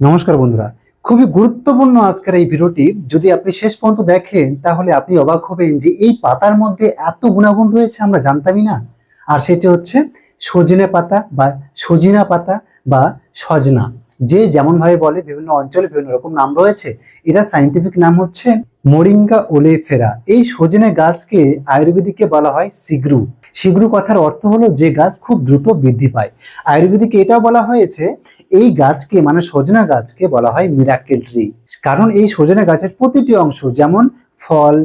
নমস্কার বন্ধুরা। খুবই গুরুত্বপূর্ণ আজকের এই ভিডিওটি। যদি আপনি শেষ পর্যন্ত দেখেন, তাহলে আপনি অবাক হবেন যে এই পাতার মধ্যে এত গুণাগুণ রয়েছে, আমরা জানতামই না। আর সেটি হচ্ছে সজনে পাতা বা সজিনা পাতা বা সজনা। যে যেমন ভাবে বলে, বিভিন্ন অঞ্চলে বিভিন্ন রকম নাম রয়েছে। এটা সাইন্টিফিক নাম হচ্ছে মোরিঙ্গা ওলেফেরা। এই সজনে গাছকে আয়ুর্বেদিকে বলা হয় সিগ্রু। সিগ্রু কথার অর্থ হলো যে গাছ খুব দ্রুত বৃদ্ধি পায়। আয়ুর্বেদিকে এটাও বলা হয়েছে এই গাছকে মানে সজনা গাছকে বলা হয় মিরাকেল ট্রি কারণ এই সজনা গাছের প্রতিটি অংশ, যেমন ফল,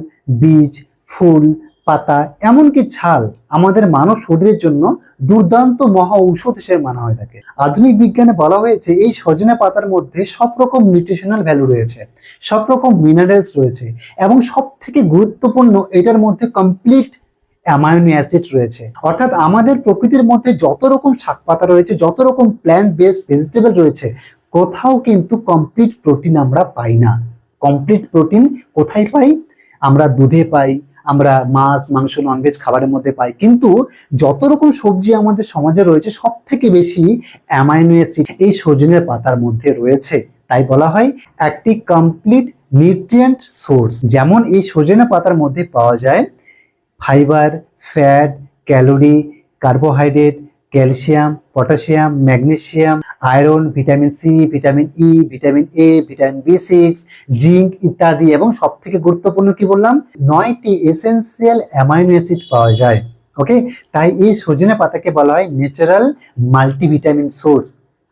বীজ, ফুল, পাতা, এমনকি ছাল, আমাদের মানব শরীরের জন্য দুর্দান্ত মহা ঔষধ হিসেবে মানা হয়ে থাকে। আধুনিক বিজ্ঞানে বলা হয়েছে, এই সজনা পাতার মধ্যে সব রকম নিউট্রিশনাল ভ্যালু রয়েছে সব রকম মিনারেলস রয়েছে, এবং সব থেকে গুরুত্বপূর্ণ এটার মধ্যে কমপ্লিট অ্যামাইনো অ্যাসিড রয়েছে। অর্থাৎ আমাদের প্রকৃতির মধ্যে যত রকম শাকপাতা রয়েছে, যত রকম প্ল্যান্ট বেস ভেজিটেবল রয়েছে, কোথাও কিন্তু কমপ্লিট প্রোটিন আমরা পাই না। কমপ্লিট প্রোটিন কোথায় পাই? আমরা দুধে পাই, আমরা মাছ, মাংস ননভেজ খাবারের মধ্যে পাই। কিন্তু যত রকম সবজি আমাদের সমাজে রয়েছে সব থেকে বেশি অ্যামাইনো অ্যাসিড এই সজনের পাতার মধ্যে রয়েছে। তাই বলা হয় একটি কমপ্লিট নিউট্রিয়েন্ট সোর্স যেমন এই সজনে পাতার মধ্যে পাওয়া যায় fibre, fat, calorie, carbohydrate, calcium, potassium, magnesium, iron, vitamin C, vitamin E, vitamin A, vitamin B six, zinc ইত্যাদি এবং সব থেকে গুরুত্বপূর্ণ কি বললাম? নয়টি এসেন্সিয়াল অ্যামাইনো অ্যাসিড পাওয়া যায় ওকে তাই এই সজনে পাতাকে বলা হয় ন্যাচারাল মাল্টিভিটামিন সোর্স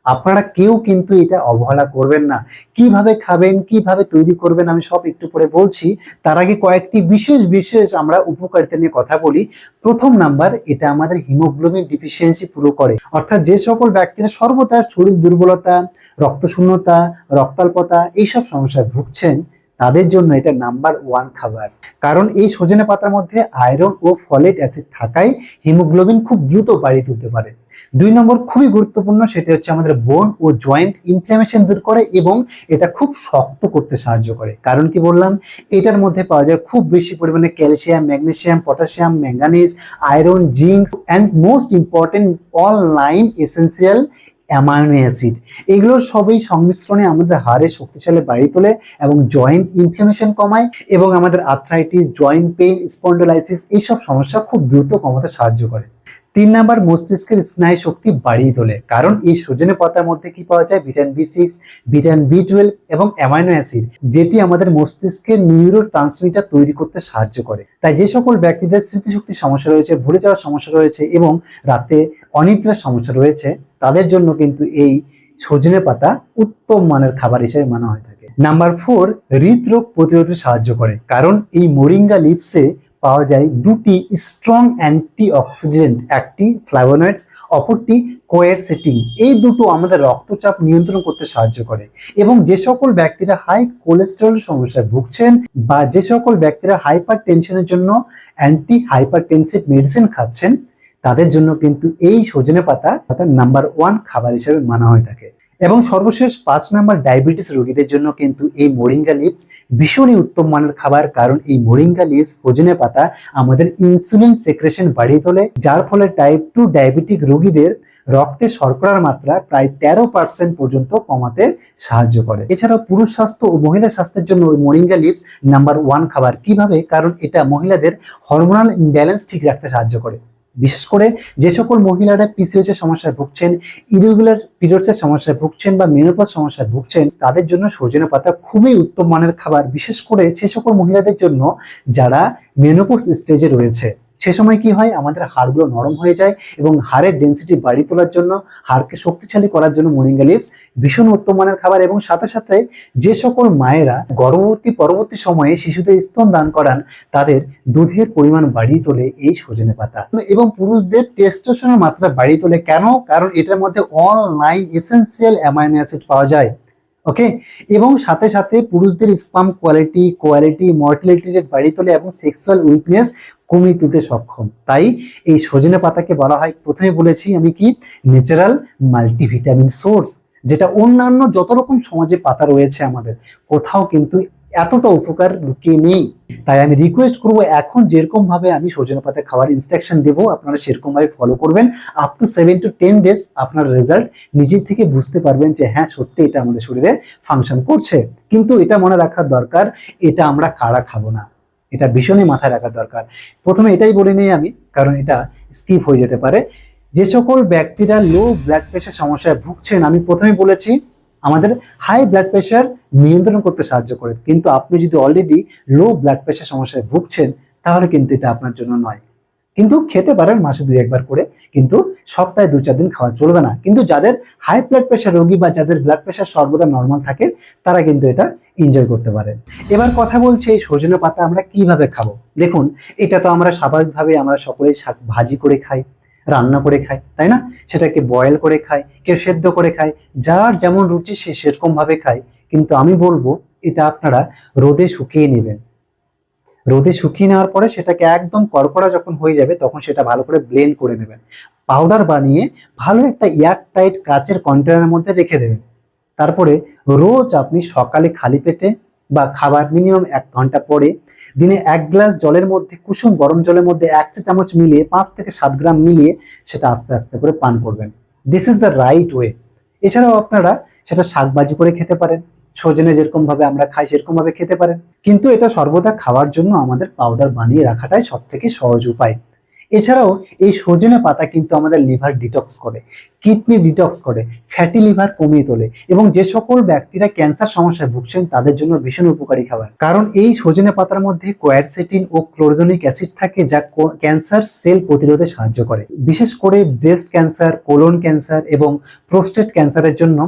আপনারা কেউ কিন্তু এটা অবহেলা করবেন না। কীভাবে খাবেন, কীভাবে তৈরি করবেন আমি সব একটু পরে বলছি। তার আগে কয়েকটি বিশেষ বিশেষ আমরা উপকারিতা নিয়ে কথা বলি। প্রথম নাম্বার, এটা আমাদের হিমোগ্লোবিন ডিফিসিয়েন্সি পুরো করে। অর্থাৎ যে সকল ব্যক্তিরা সর্বদা শরীর দুর্বলতা, রক্তশূন্যতা, রক্তাল্পতা, এইসব সমস্যায় ভুগছেন তাদের জন্য এটা নাম্বার ওয়ান খাবার। কারণ এই সজনে পাতার মধ্যে আয়রন ও ফলেট অ্যাসিড থাকায় হিমোগ্লোবিন খুব দ্রুত বাড়িয়ে তুলতে পারে। দুই নম্বর খুবই গুরুত্বপূর্ণ, সেটা হচ্ছে আমাদের বোন ও জয়েন্ট ইনফ্লামেশন দূর করে এবং এটা খুব শক্ত করতে সাহায্য করে। কারণ কি বললাম? এটার মধ্যে পাওয়া যায় খুব বেশি পরিমাণে calcium, magnesium, potassium, manganese, iron, zinc and most important all nine essential amino acid. এগুলোর সবই সংমিশ্রণে আমাদের হাড়ে শক্তিশালী বাড়ি তোলে এবং জয়েন্ট ইনফ্লামেশন কমায় এবং আমাদের আর্থ্রাইটিস জয়েন্ট পেইন স্পন্ডোলাইসিস এইসব সমস্যা খুব দ্রুত কমাতে সাহায্য করে। তিন নাম্বার মস্তিষ্কের স্নায়ু শক্তি বাড়িয়ে তোলে। কারণ এই সজনে পাতার মধ্যে কি পাওয়া যায়? Vitamin B six vitamin B twelve এবং অ্যামাইনো অ্যাসিড, যেটি আমাদের মস্তিষ্কের নিউরো ট্রান্সমিটার তৈরি করতে সাহায্য করে। তাই যে সকল ব্যক্তিদের স্মৃতিশক্তির সমস্যা রয়েছে, ভুলে যাওয়ার সমস্যা রয়েছে এবং রাতে অনিদ্রার সমস্যা রয়েছে, তাদের জন্য কিন্তু এই সজনে পাতা উত্তম মানের খাবার হিসেবে মানা হয়ে থাকে। নাম্বার ফোর হৃদরোগ প্রতিরোধে সাহায্য করে। কারণ এই মোরিঙ্গা লিপসে পাওয়া যায় দুটি স্ট্রং অ্যান্টি অক্সিডেন্ট একটি ফ্লাভোনয়েডস অপরটি কোয়ারসেটিং এই দুটো আমাদের রক্তচাপ নিয়ন্ত্রণ করতে সাহায্য করে এবং যে সকল ব্যক্তিরা হাই কোলেস্টেরল সমস্যায় ভুগছেন বা যে সকল ব্যক্তিরা হাইপার টেনশনের জন্য অ্যান্টি হাইপার টেনসিভ মেডিসিন খাচ্ছেন, তাদের জন্য কিন্তু এই সজনে পাতা পাতার নাম্বার ওয়ান খাবার হিসেবে মানা হয়ে থাকে। এবং সর্বশেষ পাঁচ নাম্বার ডায়াবেটিস রোগীদের জন্য কিন্তু এই মোরিঙ্গা লিপস ভীষণই উত্তম মানের খাবার, কারণ এই মোরিঙ্গা লিপস সজনে পাতা আমাদের ইনসুলিন সেক্রেশন বাড়িয়ে তোলে, যার ফলে টাইপ টু ডায়াবেটিক রোগীদের রক্তে শর্করার মাত্রা প্রায় তেরো পার্সেন্ট পর্যন্ত কমাতে সাহায্য করে। এছাড়াও পুরুষ স্বাস্থ্য ও মহিলা স্বাস্থ্যের জন্য ওই মোরিঙ্গা লিপস নাম্বার ওয়ান খাবার। কীভাবে? কারণ এটা মহিলাদের হরমোনাল ইমব্যালেন্স ঠিক রাখতে সাহায্য করে। বিশেষ করে যে সকল মহিলারা পিসিওএস এর সমস্যায় ভুগছেন ইরেগুলার পিরিয়ডসের সমস্যায় ভুগছেন বা মেনোপজ সমস্যায় ভুগছেন, তাদের জন্য সজনে পাতা খুবই উত্তম মানের খাবার। বিশেষ করে সে সকল মহিলাদের জন্য যারা মেনোপজ স্টেজে রয়েছে, সে সময় কি হয়? আমাদের হাড়গুলো নরম হয়ে যায় এবং হাড়ের ডেন্সিটি বাড়িয়ে তোলার জন্য, হাড়কে শক্তিশালী করার জন্য মোরিঙ্গা লিপস ভীষণ উত্তম মানের খাবার এবং সাথে সাথে যে সকল মায়েরা গর্ভবতী, পরবর্তী সময়ে শিশুদের স্তন দান করান, তাদের দুধের পরিমাণ বাড়িয়ে তোলে এই সজনে পাতা। এবং পুরুষদের টেস্টোস্টেরনের মাত্রা বাড়িয়ে তোলে কেন? কারণ এটার মধ্যে all nine essential amino acid পাওয়া যায়। ওকে এবং সাথে সাথে পুরুষদের sperm quality quality, motility rate বাড়িয়ে তোলে এবং সেক্সুয়াল উইকনেস কমিয়ে তুলতে সক্ষম। তাই এই সজনে পাতাকে বলা হয়। প্রথমে বলেছি আমি কি? Natural multivitamin source. যেটা অন্যান্য যত রকম সমাজে পাতা রয়েছে আমাদের, কোথাও কিন্তু এতটা উপকার লুকিয়ে নেই। তাই আমি রিকোয়েস্ট করব, এখন যেরকম ভাবে আমি সজনে পাতা খাওয়ার ইনস্ট্রাকশন দেবো, আপনারা সেরকম ভাবে ফলো করবেন। Up to seven to ten days আপনার রেজাল্ট নিজে থেকে বুঝতে পারবেন যে হ্যাঁ সত্যি এটা আমাদের শরীরে ফাংশন করছে। কিন্তু এটা মনে রাখার দরকার, এটা আমরা কারা খাব না? এটা ভীষণই মাথায় রাখার দরকার। প্রথমে এটাই বলে নিই আমি, কারণ এটা স্কিপ হয়ে যেতে পারে। যে সকল ব্যক্তিরা লো ব্লাড প্রেশার সমস্যায় ভুগছেন, আমি প্রথমে বলেছি, আমাদের হাই ব্লাড প্রেশার নিয়ন্ত্রণ করতে সাহায্য করে। কিন্তু আপনি যদি অলরেডি লো ব্লাড প্রেশার সমস্যায় ভুগছেন, তাহলে কিন্তু এটা আপনার জন্য নয়। কিন্তু খেতে পারেন মাসে দুই একবার করে, কিন্তু সপ্তাহে দু চার দিন খাওয়া চলবে না। কিন্তু যাদের হাই ব্লাড প্রেশার রোগী বা যাদের ব্লাড প্রেশার সর্বদা নর্মাল থাকে, তারা কিন্তু এটা এনজয় করতে পারেন। এবার কথা বলছি এই সজনে পাতা আমরা কীভাবে খাব? দেখুন, এটা তো আমরা স্বাভাবিকভাবে আমরা সকলেই শাক ভাজি করে খাই। রান্না করে খায়, তাই না? সেটাকে বয়েল করে খায়, কেউ সেদ্ধ করে খায়, যার যেমন রুচি সে সেরকম ভাবে খায়। কিন্তু আমি বলব, এটা আপনারা রোদে শুকিয়ে নেবেন। রোদে শুকিয়ে নেওয়ার পরে সেটাকে একদম কড়কড়া যখন হয়ে যাবে, তখন সেটা ভালো করে ব্লেন্ড করে নেবেন। পাউডার বানিয়ে ভালো একটা এয়ার টাইট কাচের কন্টেনারের মধ্যে রেখে দেবেন। তারপরে রোজ আপনি সকালে খালি পেটে বা খাবার মিনিমাম এক ঘণ্টা পরে দিনে এক গ্লাস জলের মধ্যে, কুসুম গরম জলের মধ্যে এক চা চামচ মিলিয়ে পাঁচ থেকে সাত গ্রাম মিলিয়ে সেটা আস্তে আস্তে করে পান করবেন। This is the right way এছাড়াও আপনারা সেটা শাকবাজি করে খেতে পারেন। সজনে যেরকম ভাবে আমরা খাই সেরকম ভাবে খেতে পারেন। কিন্তু এটা সর্বদা খাওয়ার জন্য আমাদের পাউডার বানিয়ে রাখাটাই সব থেকে সহজ উপায়। এছাড়াও এই সজনে পাতা কিন্তু আমাদের লিভার ডিটক্স করে, কিডনি ডিটক্স করে ফ্যাটি লিভার কমিয়ে তোলে এবং যে সকল ব্যক্তিরা ক্যান্সার সমস্যায় ভুগছেন তাদের জন্য ভীষণ উপকারী খাবার। কারণ এই সজনে পাতার মধ্যে কোয়ারসেটিন ও ক্লোরোজনিক অ্যাসিড থাকে যা ক্যান্সার সেল প্রতিরোধে সাহায্য করে। বিশেষ করে ব্রেস্ট ক্যান্সার কোলন ক্যান্সার এবং প্রোস্টেট ক্যান্সারের জন্য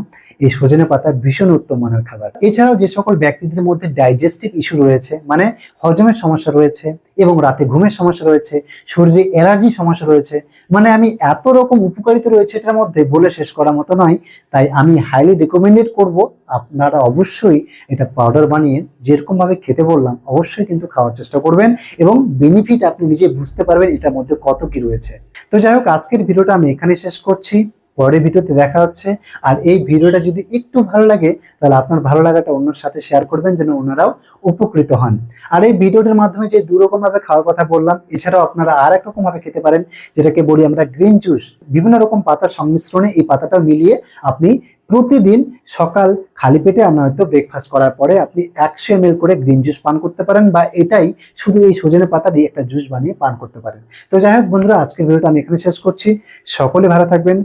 এই সজনে পাতা ভীষণ উত্তম মানের খাবার। এছাড়াও যে সকল ব্যক্তিদের মধ্যে ডাইজেস্টিভ ইস্যু রয়েছে মানে হজমের সমস্যা রয়েছে এবং রাতে ঘুমের সমস্যা রয়েছে, শরীরে অ্যালার্জি সমস্যা রয়েছে মানে আমি এত রকম উপকারিতা রয়েছে এটার মধ্যে বলে শেষ করার মতো নয়। তাই আমি হাইলি রেকমেন্ডেড করব, আপনারা অবশ্যই এটা পাউডার বানিয়ে যেরকম ভাবে খেতে বললাম, অবশ্যই কিন্তু খাওয়ার চেষ্টা করবেন এবং বেনিফিট আপনি নিজে বুঝতে পারবেন এটার মধ্যে কত কি রয়েছে। তো যাই হোক, আজকের ভিডিওটা আমি এখানে শেষ করছি। পরের ভিডিওতে দেখা হচ্ছে। আর এই ভিডিওটা যদি একটু ভালো লাগে, তাহলে আপনার ভালো লাগাটা অন্যর সাথে শেয়ার করবেন যেন ওনারাও উপকৃত হন। আর এই ভিডিওটার মাধ্যমে যে দু রকম ভাবে খাওয়ার কথা বললাম, এছাড়াও আপনারা আর এক রকম ভাবে খেতে পারেন, যেটাকে বলি আমরা গ্রিন জুস বিভিন্ন রকম পাতার সংমিশ্রণে এই পাতাটা মিলিয়ে আপনি প্রতিদিন সকাল খালি পেটে আর নয়তো ব্রেকফাস্ট করার পরে আপনি একশো এম করে গ্রিন জুস পান করতে পারেন বা এটাই শুধু এই সজনে পাতা দিয়ে একটা জুস বানিয়ে পান করতে পারেন। তো যাই হোক বন্ধুরা, আজকের ভিডিওটা আমি এখানে শেষ করছি। সকলে ভালো থাকবেন।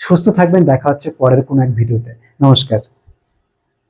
সুস্থ থাকবেন দেখা হচ্ছে পরের কোনো এক ভিডিওতে। নমস্কার।